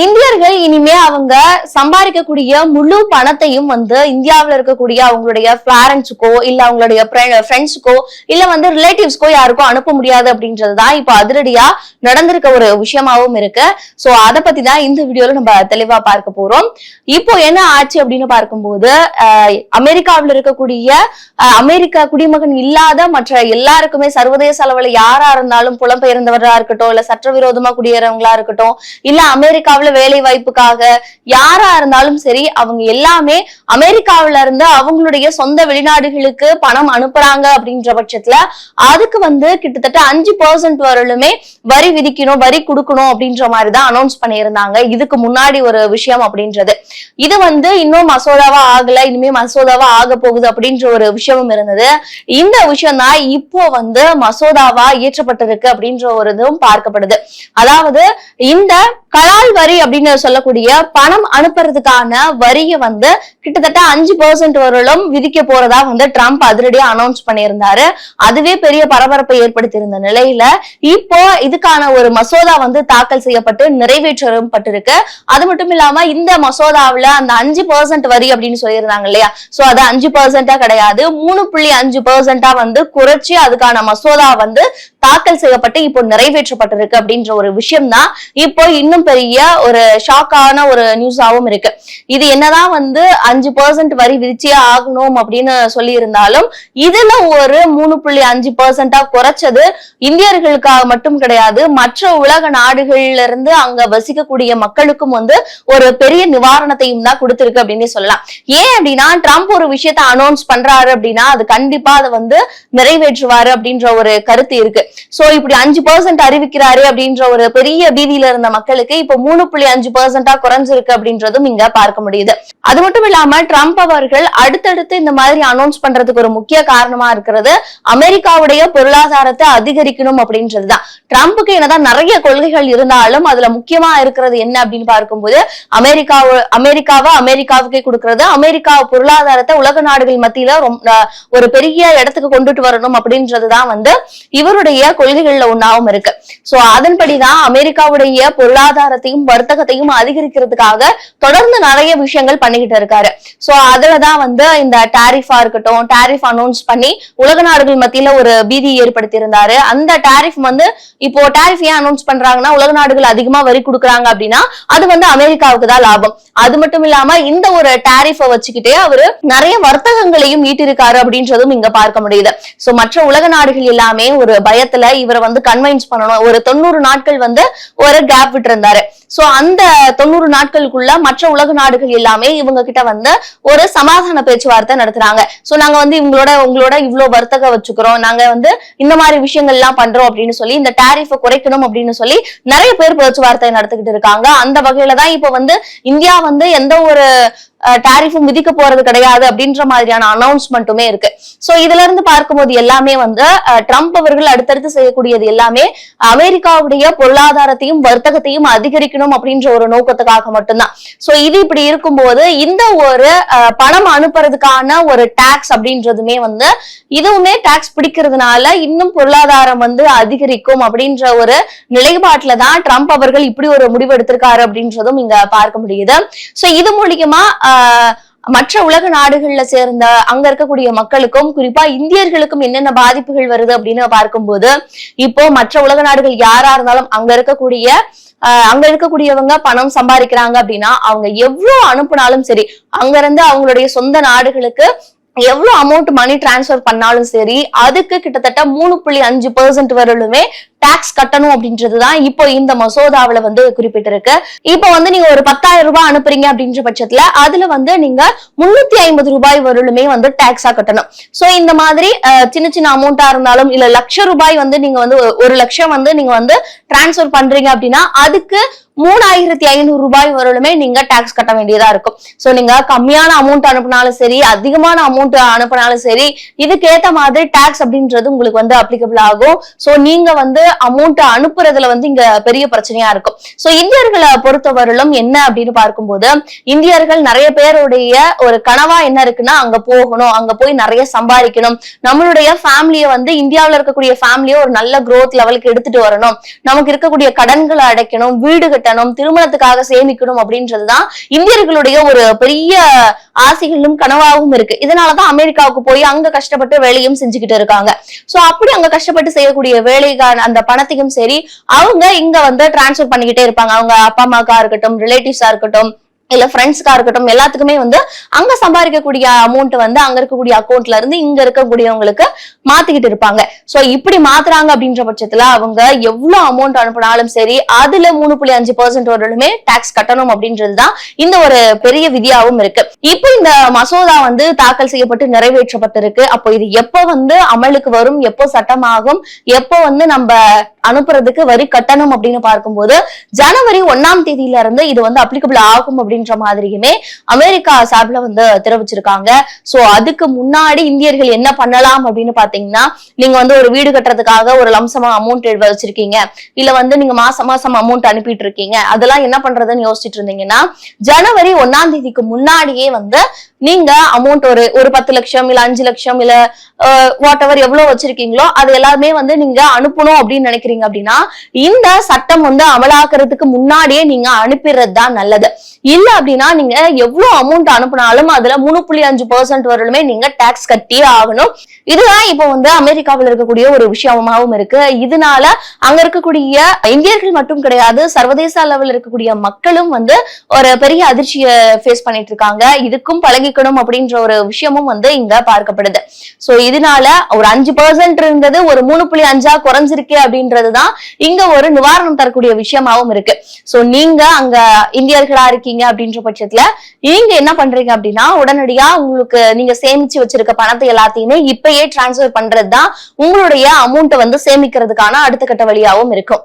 இந்தியர்கள் இனிமே அவங்க சம்பாதிக்கக்கூடிய முழு பணத்தையும் வந்து இந்தியாவுல இருக்கக்கூடிய அவங்களுடைய பேரண்ட்ஸுக்கோ இல்ல அவங்களுடைய ஃப்ரெண்ட்ஸுக்கோ இல்ல வந்து ரிலேட்டிவ்ஸ்க்கோ யாருக்கோ அனுப்ப முடியாது அப்படின்றதுதான் இப்ப அதிரடியா நடந்திருக்க ஒரு விஷயமாவும் இருக்கு. சோ அதை பத்தி தான் இந்த வீடியோல நம்ம தெளிவா பார்க்க போறோம். இப்போ என்ன ஆச்சு அப்படின்னு பார்க்கும்போது அமெரிக்காவில் இருக்கக்கூடிய அமெரிக்கா குடிமகன் இல்லாத மற்ற எல்லாருக்குமே சர்வதேச அளவுல யாரா இருந்தாலும் புலம்பெயர்ந்தவரா இருக்கட்டும் இல்ல சட்டவிரோதமா குடியேறவங்களா இருக்கட்டும் இல்ல அமெரிக்காவில் வேலை வாய்ப்புக்காக யாரா இருந்தாலும் சரி அவங்க எல்லாமே அமெரிக்காவில இருந்து அவங்களுடைய சொந்த வெளிநாடுகளுக்கு பணம் அனுப்புறாங்க அப்படின்ற பட்சத்துல அதுக்கு வந்து கிட்டத்தட்ட அஞ்சு பர்சன்ட் வரலுமே வரி விதிக்கணும் வரி கொடுக்கணும் அப்படின்ற மாதிரி தான் அனௌன்ஸ் பண்ணியிருந்தாங்க. இதுக்கு முன்னாடி ஒரு விஷயம் அப்படின்றது. இது வந்து இன்னும் மசோதாவா ஆகல இனிமே மசோதாவா ஆக போகுது அப்படின்ற ஒரு விஷயமும் இருந்தது. இந்த விஷயம் தான் இப்போ வந்து மசோதாவா இயற்றப்பட்டிருக்கு அப்படின்ற ஒரு இதுவும் பார்க்கப்படுது. அதாவது இந்த கலால் வரி அப்படின்னு சொல்லக்கூடிய பணம் அனுப்புறதுக்கான வரிய வந்து கிட்டத்தட்ட அஞ்சு பெர்சென்ட் வரலும் விதிக்க போறதா வந்து ட்ரம்ப் அதிரடியா அனௌன்ஸ் பண்ணியிருந்தாரு. அதுவே பெரிய பரபரப்பை ஏற்படுத்தி இருந்த நிலையில இப்போ இதுக்கான ஒரு மசோதா வந்து தாக்கல் செய்யப்பட்டு நிறைவேற்றப்பட்டிருக்கு. அது மட்டும் இல்லாம இந்த மசோதாவில அந்த அஞ்சு பெர்சென்ட் வரி அப்படின்னு சொல்லியிருந்தாங்க இல்லையா? சோ அது அஞ்சு பெர்சென்டா கிடையாது. மூணு புள்ளி அஞ்சு பெர்சென்டா வந்து குறைச்சி அதுக்கான மசோதா வந்து தாக்கல் செய்யப்பட்டு இப்போ நிறைவேற்றப்பட்டிருக்கு அப்படின்ற ஒரு விஷயம் தான் இப்போ இன்னும் பெரிய ஒரு ஷாக்கான ஒரு நியூஸாவும் இருக்கு. இது என்னதான் வந்து அஞ்சு பர்சன்ட் வரி விதிச்சே ஆகணும் அப்படின்னு சொல்லி இருந்தாலும் இதுல ஒரு மூணு புள்ளி அஞ்சு பர்சன்டா குறைச்சது இந்தியர்களுக்காக மட்டும் கிடையாது. மற்ற உலக நாடுகள்ல இருந்து அங்க வசிக்கக்கூடிய மக்களுக்கும் வந்து ஒரு பெரிய நிவாரணத்தையும் தான் கொடுத்திருக்கு அப்படின்னு சொல்லலாம். ஏன் அப்படின்னா ட்ரம்ப் ஒரு விஷயத்த அனௌன்ஸ் பண்றாரு அப்படின்னா அது கண்டிப்பா அதை வந்து நிறைவேற்றுவாரு அப்படின்ற ஒரு கருத்து இருக்கு. சோ இப்படி அஞ்சு பர்சன்ட் அறிவிக்கிறாரு அப்படின்ற ஒரு பெரிய பீதியில இருந்த மக்களுக்கு இப்ப மூணு புள்ளி அஞ்சு பர்சன்டா குறைஞ்சிருக்கு அப்படின்றதும் இங்க பார்க்க முடியுது. அது மட்டும் இல்லாம ட்ரம்ப் அவர்கள் அடுத்தடுத்து இந்த மாதிரி அனௌன்ஸ் பண்றதுக்கு ஒரு முக்கிய காரணமா இருக்கிறது அமெரிக்காவுடைய பொருளாதாரத்தை அதிகரிக்கணும் அப்படின்றதுதான். ட்ரம்ப்புக்கு என்னதான் நிறைய கொள்கைகள் இருந்தாலும் அதுல முக்கியமா இருக்கிறது என்ன அப்படின்னு பார்க்கும்போது அமெரிக்கா அமெரிக்காவை அமெரிக்காவுக்கே கொடுக்கறது அமெரிக்கா பொருளாதாரத்தை உலக நாடுகள் மத்தியில ரொம்ப ஒரு பெரிய இடத்துக்கு கொண்டுட்டு வரணும் அப்படின்றதுதான் வந்து இவருடைய கொள்கைகள்ல ஒன்னாவும் இருக்கு. சோ அதன்படிதான் அமெரிக்காவுடைய பொருளாதாரத்தையும் வர்த்தகத்தையும் அதிகரிக்கிறதுக்காக தொடர்ந்து நிறைய விஷயங்கள் பண்ணிக்கிட்டு இருக்காரு. சோ அதுலதான் வந்து இந்த டாரிஃபா இருக்கட்டும் டாரிஃப் அனௌன்ஸ் பண்ணி உலக நாடுகள் மத்தியில ஒரு பீதி ஏற்படுத்தி இருந்தாரு அந்த டாரிஃப் வந்து இப்போ டாரிஃப் ஏன் அனௌன்ஸ் பண்றாங்கன்னா உலக நாடுகள் அதிகமா வரி கொடுக்குறாங்க அப்படின்னா அது வந்து அமெரிக்காவுக்கு தான் லாபம். அது மட்டும் இல்லாம இந்த ஒரு டாரிஃபை வச்சுக்கிட்டே அவரு நிறைய வர்த்தகங்களையும் ஈட்டிருக்காரு அப்படின்றதும் இங்க பார்க்க முடியுது. சோ மற்ற உலக நாடுகள் எல்லாமே ஒரு பயத்துல இவரை வந்து கன்வின்ஸ் பண்ணணும் ஒரு தொண்ணூறு நாட்கள் வந்து ஒரு கேப் விட்டு இருந்தாரு சோ அந்த தொண்ணூறு நாட்களுக்குள்ள மற்ற உலக நாடுகள் எல்லாமே இவங்க கிட்ட வந்து ஒரு சமாதான பேச்சுவார்த்தை நடத்துறாங்க. சோ நாங்க வந்து இவங்களோட உங்களோட இவ்வளவு வர்த்தக வச்சுக்கிறோம். நாங்க வந்து இந்த மாதிரி விஷயங்கள் எல்லாம் பண்றோம் அப்படின்னு சொல்லி இந்த டாரிஃபை குறைக்கணும் அப்படின்னு சொல்லி நிறைய பேர் பேச்சுவார்த்தை நடத்திக்கிட்டு இருக்காங்க. அந்த வகையில தான் இப்ப வந்து இந்தியா வந்து எந்த ஒரு டாரிஃபும் விதிக்க போறது கிடையாது அப்படின்ற மாதிரியான அனௌன்ஸ்மெண்ட்டுமே இருக்கு. சோ இதுல இருந்து பார்க்கும்போது எல்லாமே வந்து ட்ரம்ப் அவர்கள் அடுத்தடுத்து செய்யக்கூடியது எல்லாமே அமெரிக்காவுடைய பொருளாதாரத்தையும் வர்த்தகத்தையும் அதிகரிக்கணும் அப்படின்ற ஒரு நோக்கத்துக்காக மட்டும்தான். சோ இது இப்படி இருக்கும்போது இந்த ஒரு பணம் அனுப்புறதுக்கான ஒரு டாக்ஸ் அப்படின்றதுமே வந்து இதுவுமே டாக்ஸ் பிடிக்கிறதுனால இன்னும் பொருளாதாரம் வந்து அதிகரிக்கும் அப்படின்ற ஒரு நிலைப்பாட்டுல தான் ட்ரம்ப் அவர்கள் இப்படி ஒரு முடிவு எடுத்திருக்காரு அப்படின்றதும் இங்க பார்க்க முடியுது. சோ இது மூலியமா மற்ற உலக நாடுகள்ல சேர்ந்த அங்க இருக்கக்கூடிய மக்களுக்கும் குறிப்பா இந்தியர்களுக்கும் என்னென்ன பாதிப்புகள் வருது அப்படின்னு பார்க்கும்போது இப்போ மற்ற உலக நாடுகள் யாரா இருந்தாலும் அங்க இருக்கக்கூடிய ஆஹ் அங்க இருக்கக்கூடியவங்க பணம் சம்பாதிக்கிறாங்க அப்படின்னா அவங்க எவ்வளவு அனுப்புனாலும் சரி அங்க இருந்து அவங்களுடைய சொந்த நாடுகளுக்கு எவ்வளவு அமௌண்ட் மணி டிரான்ஸ்ஃபர் பண்ணாலும் சரி அதுக்கு கிட்டத்தட்ட மூணு புள்ளி அஞ்சு பெர்சென்ட் வரலுமே டாக்ஸ் கட்டணும் அப்படின்றதுதான் இப்போ இந்த மசோதாவில வந்து குறிப்பிட்டிருக்கு. இப்போ வந்து நீங்க ஒரு பத்தாயிரம் ரூபாய் அனுப்புறீங்க அப்படின்ற பட்சத்துல அதுல வந்து நீங்க முன்னூத்தி ஐம்பது ரூபாய் வரலுமே வந்து டாக்ஸா கட்டணும். சோ இந்த மாதிரி சின்ன சின்ன அமௌண்டா இருந்தாலும் இல்ல லட்ச ரூபாய் வந்து நீங்க வந்து ஒரு- ஒரு லட்சம் வந்து நீங்க வந்து டிரான்ஸ்ஃபர் பண்றீங்க அப்படின்னா அதுக்கு மூணாயிரத்தி ஐநூறு ரூபாய் வரலுமே நீங்க டாக்ஸ் கட்ட வேண்டியதா இருக்கும். சோ நீங்க கம்மியான அமௌண்ட் அனுப்பினாலும் சரி அதிகமான அமௌண்ட் அனுப்புனாலும் சரி இதுக்கேத்த மாதிரி டாக்ஸ் அப்படின்றது உங்களுக்கு வந்து அப்ளிகபிள் ஆகும். சோ நீங்க வந்து அமௌண்ட் அனுப்புறதுல வந்து இங்க பெரிய பிரச்சனையா இருக்கும். சோ இந்தியர்களை பொறுத்தவரையிலும் என்ன அப்படின்னு பார்க்கும்போது இந்தியர்கள் நிறைய பேருடைய ஒரு கனவா என்ன இருக்குன்னா அங்க போகணும் அங்க போய் நிறைய சம்பாதிக்கணும். நம்மளுடைய ஃபேமிலியை வந்து இந்தியாவில இருக்கக்கூடிய ஃபேமிலியை ஒரு நல்ல குரோத் லெவலுக்கு எடுத்துட்டு வரணும். நமக்கு இருக்கக்கூடிய கடன்களை அடைக்கணும் வீடு கட்ட கட்டணும் திருமணத்துக்காக சேமிக்கணும் அப்படின்றதுதான் இந்தியர்களுடைய ஒரு பெரிய ஆசைகளும் கனவாகவும் இருக்கு. இதனாலதான் அமெரிக்காவுக்கு போய் அங்க கஷ்டப்பட்டு வேலையும் செஞ்சுக்கிட்டு இருக்காங்க. சோ அப்படி அங்க கஷ்டப்பட்டு செய்யக்கூடிய வேலைக்கான அந்த பணத்தையும் சரி அவங்க இங்க வந்து டிரான்ஸ்ஃபர் பண்ணிக்கிட்டே இருப்பாங்க. அவங்க அப்பா அம்மாக்கா இருக்கட்டும் ரிலேட்டிவ்ஸா இருக்கட்டும் இல்ல ஃப்ரெண்ட்ஸ்க்கா இருக்கட்டும் எல்லாத்துக்குமே வந்து அங்க சம்பாதிக்கக்கூடிய அமௌண்ட் வந்து அங்க இருக்கக்கூடிய அக்கௌண்ட்ல இருந்து இங்க இருக்கக்கூடியவங்களுக்கு மாத்திக்கிட்டு இருப்பாங்க. சோ இப்படி மாத்துறாங்க அப்படின்ற பட்சத்துல அவங்க எவ்வளவு அமௌண்ட் அனுப்பினாலும் சரி அதுல மூணு புள்ளி அஞ்சு பர்சன்ட் வரலுமே டாக்ஸ் கட்டணும் அப்படின்றதுதான் இந்த ஒரு பெரிய விதியாவும் இருக்கு. இப்போ இந்த மசோதா வந்து தாக்கல் செய்யப்பட்டு நிறைவேற்றப்பட்டிருக்கு. அப்போ இது எப்போ வந்து அமலுக்கு வரும் எப்போ சட்டமாகும் எப்போ வந்து நம்ம அனுப்புறதுக்கு வரி கட்டணம் அப்படின்னு பார்க்கும்போது ஜனவரி ஒன்னாம் தேதியில இருந்து இது வந்து அப்ளிகபிள் ஆகும் அப்படின்ற மாதிரியுமே அமெரிக்கா சார்பில் வந்து தெரிவிச்சிருக்காங்க. சோ அதுக்கு முன்னாடி இந்தியர்கள் என்ன பண்ணலாம் அப்படின்னு பாத்தீங்கன்னா நீங்க வந்து ஒரு வீடு கட்டுறதுக்காக ஒரு லம்சமா அமௌண்ட் வச்சிருக்கீங்க. இல்ல வந்து நீங்க மாசம் மாசம் அமௌண்ட் அனுப்பிட்டு இருக்கீங்க அதெல்லாம் என்ன பண்றதுன்னு யோசிச்சுட்டு இருந்தீங்கன்னா ஜனவரி ஒன்னாம் தேதிக்கு முன்னாடியே வந்து நீங்க அமௌண்ட் ஒரு ஒரு பத்து லட்சம் இல்ல அஞ்சு லட்சம் இல்ல வாட் எவர் எவ்வளவு வச்சிருக்கீங்களோ அது எல்லாமே வந்து நீங்க அனுப்பணும் அப்படின்னு நினைக்கிறீங்க. நினைக்கிறீங்க அப்படின்னா இந்த சட்டம் வந்து அமலாக்குறதுக்கு முன்னாடியே நீங்க அனுப்பிடுறது தான் நல்லது. இல்ல அப்படின்னா நீங்க எவ்வளவு அமௌண்ட் அனுப்புனாலும் அதுல மூணு புள்ளி அஞ்சு பர்சன்ட் வரலுமே நீங்க டாக்ஸ் கட்டியே ஆகணும். இதுதான் இப்போ வந்து அமெரிக்காவில் இருக்கக்கூடிய ஒரு விஷயமாவும் இருக்கு. இதனால அங்க இருக்கக்கூடிய இந்தியர்கள் மட்டும் கிடையாது சர்வதேச அளவில் இருக்கக்கூடிய மக்களும் வந்து ஒரு பெரிய அதிர்ச்சியை ஃபேஸ் பண்ணிட்டு இருக்காங்க. இதுக்கும் பழகிக்கணும் அப்படின்ற ஒரு விஷயமும் வந்து இங்க பார்க்கப்படுது. சோ இதனால ஒரு அஞ்சு பர்சன்ட் இருந்தது ஒரு மூணு புள்ளி அஞ்சா குறைஞ்சிருக்கு அப்படின்றதுதான் இங்க ஒரு நிவாரணம் தரக்கூடிய விஷயமாவும் இருக்கு. சோ நீங்க அங்க இந்தியர்களா இருக்கீங்க அப்படின்ற பட்சத்துல நீங்க என்ன பண்றீங்க அப்படின்னா உடனடியா உங்களுக்கு நீங்க சேமிச்சு வச்சிருக்க பணத்தை எல்லாத்தையுமே இப்பயே டிரான்ஸ்ஃபர் பண்றதுதான் உங்களுடைய அமௌண்ட்டை வந்து சேமிக்கிறதுக்கான அடுத்த கட்ட வழியாவும் இருக்கும்.